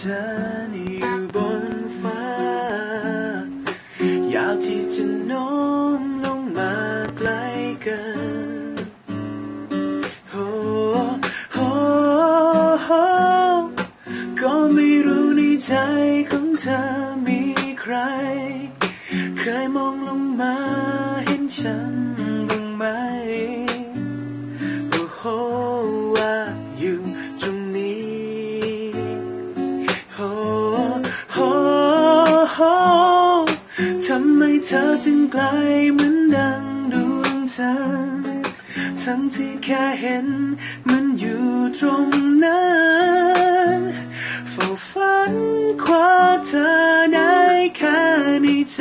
ธออยู่บนฟ้า อยากที่จะโน้มลงมาใกล้กันโอ้โอ้โอ้ก็ไม่รู้ในใจของเธอมีใคร เคยมองลงมาเห็นฉันบ้างไหมโอ้ ทำไมเธอจึงไกลเหมือนดังดวงจันทร์ทั้งที่แค่เห็นมันอยู่ตรงนั้นเฝ้าฝันคว้าเธอได้แค่ในใจ